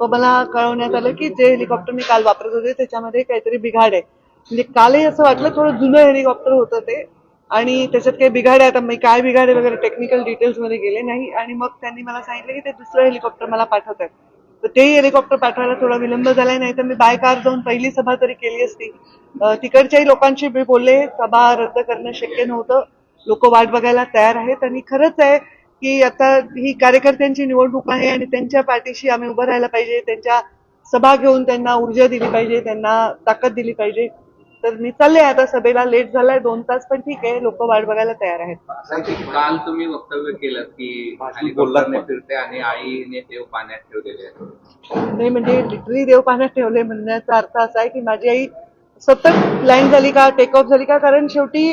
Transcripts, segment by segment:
व मला कळवण्यात आलं की जे हेलिकॉप्टर मी काल वापरत होते त्याच्यामध्ये काहीतरी बिघाड आहे. म्हणजे कालही असं वाटलं थोडं जुनं हेलिकॉप्टर होतं ते. आणि त्याच्यात काही बिघाड आहे आता मी काय बिघाड आहे वगैरे टेक्निकल डिटेल्समध्ये गेले नाही. आणि मग त्यांनी मला सांगितलं की ते दुसरं हेलिकॉप्टर मला पाठवत आहेत. तर तेही हेलिकॉप्टर पाठवायला थोडा विलंब झालाय नाही तर मी बाय कार जाऊन पहिली सभा तरी केली असती. तिकडच्याही लोकांशी मी बोलले सभा रद्द करणं शक्य नव्हतं. लोक वाट बघायला तयार आहेत आणि खरंच आहे की आता ही कार्यकर्त्यांची निवडणूक आहे आणि त्यांच्या पाठीशी आम्ही उभं राहायला पाहिजे त्यांच्या सभा घेऊन त्यांना ऊर्जा दिली पाहिजे त्यांना ताकद दिली पाहिजे. तर मी चालले आता सभेला लेट झालाय दोन तास पण ठीक आहे लोक वाट बघायला तयार आहेत. काल तुम्ही वक्तव्य केलं की फिरते आणि आईने देव पाण्यात ठेवलेले नाही म्हणजे लिटरली देव पाण्यात ठेवले म्हणण्याचा अर्थ असा आहे की माझी आई सतत लँड झाली का टेक ऑफ झाली का कारण शेवटी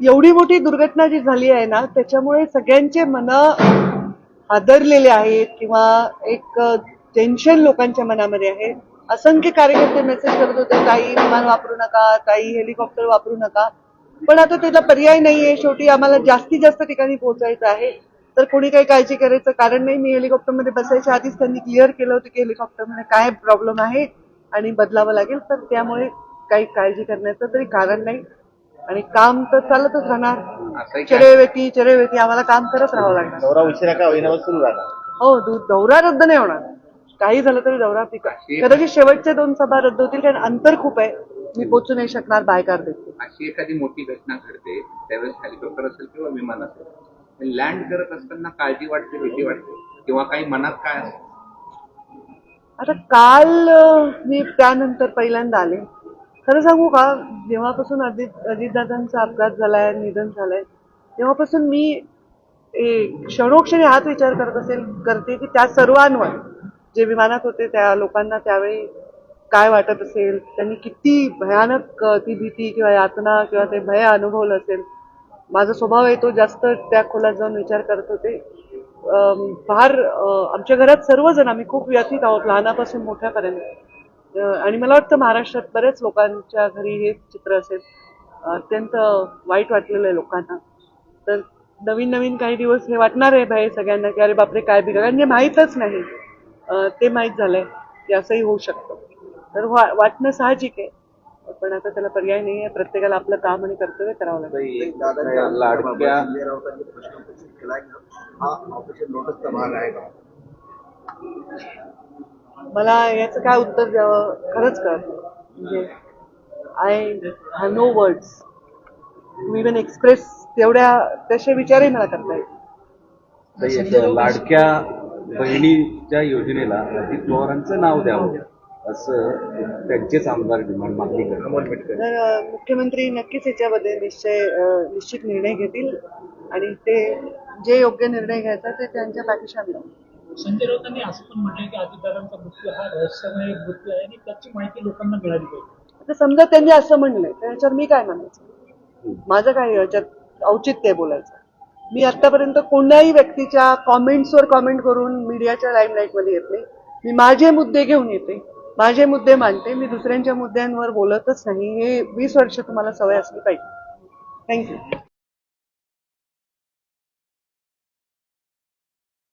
एवढी मोठी दुर्घटना जी झाली आहे ना त्याच्यामुळे सगळ्यांचे मन हादरलेले आहेत किंवा एक टेन्शन लोकांच्या मनामध्ये आहे. असंख्य कार्यकर्ते मेसेज करत होते काही विमान वापरू नका काही हेलिकॉप्टर वापरू नका. पण आता त्याला पर्याय नाहीये. शेवटी आम्हाला जास्तीत जास्त ठिकाणी पोहोचायचं आहे. तर कोणी काही काळजी करायचं कारण नाही. मी हेलिकॉप्टरमध्ये बसायच्या आधीच त्यांनी क्लिअर केलं होतं की हेलिकॉप्टरमध्ये काय प्रॉब्लेम आहे आणि बदलावं लागेल. तर त्यामुळे काही काळजी करण्याचं तरी कारण नाही. आणि काम तर चालतच राहणार. चरेवेती चरेवेती आम्हाला काम करत राहावं लागणार. दौरा उशिरा का होईना सुरू झाला हो दौरा रद्द नाही होणार. काही झालं तरी दौरा पिका कदाचित शेवटच्या दोन सभा रद्द होतील कारण अंतर खूप आहे. मी पोचू नाही शकणार बायकार देखील. अशी एखादी मोठी घटना घडते त्यावेळेस हेलिकॉप्टर असेल किंवा विमान असेल. लँड करत असताना काळजी वाटते भीती वाटते? किंवा काही मनात काय असतं? आता काल मी त्यानंतर पहिल्यांदा आले. खरं सांगू का जेव्हापासून अजित अजितदादांचा अपघात झालाय निधन झालंय तेव्हापासून मी ए, क्षणोक्षणी हाच विचार करत असेल करते की त्या सर्वांवर जे विमानात होते त्या लोकांना त्यावेळी काय वाटत असेल त्यांनी किती भयानक ती भीती किंवा यातना किंवा ते भय अनुभवलं असेल. माझा स्वभाव आहे तो जास्त त्या खोलात जाऊन विचार करत होते. फार आमच्या घरात सर्वजण आम्ही खूप व्यथित आहोत लहानापासून मोठ्यापर्यंत. आणि मला वाटतं महाराष्ट्रात बरेच लोकांच्या घरी हे चित्र असेल. अत्यंत वाईट वाटलेलं आहे लोकांना. तर नवीन नवीन काही दिवस हे वाटणार आहे भय सगळ्यांना की अरे बापरे काय बिघड म्हणजे माहीतच नाही. ते माहीत झालंय की असंही होऊ शकतं. तर वा- वाटणं साहजिक आहे. पण आता त्याला पर्याय नाही आहे प्रत्येकाला आपलं काम आणि कर्तव्य करावं लागेल मला याचं काय उत्तर द्यावं खरंच कळत. म्हणजे I have no words even express तेवढ्या तसे विचारही मला करता याचं लाडक्या बहिणीच्या योजनेला अजित पवारांचं नाव द्यावं असं त्यांचेच आमदार डिमांड मागणी करतात तर मुख्यमंत्री नक्कीच याच्यामध्ये निश्चय निश्चित निर्णय घेतील आणि ते जे योग्य निर्णय घ्यायचा ते त्यांच्या पाठीशी आम्ही. संजय राऊतांनी असं पण म्हटलं की अजितदादांचा मृत्यू हा रहस्यमय मृत्यू आहे आणि त्याची माहिती लोकांना मिळाली पाहिजे. आता समजा त्यांनी असं म्हणलंय तर याच्यावर मी काय म्हणायचं? माझं काय याच्यात औचित्य बोलायचं? मी आतापर्यंत कोणत्याही व्यक्तीच्या कॉमेंट्सवर कॉमेंट करून मीडियाच्या लाईमलाईटमध्ये येत नाही. मी माझे मुद्दे घेऊन येते माझे मुद्दे मांडते मी दुसऱ्यांच्या मुद्द्यांवर बोलतच नाही. हे वीस वर्ष तुम्हाला सवय असली पाहिजे. थँक्यू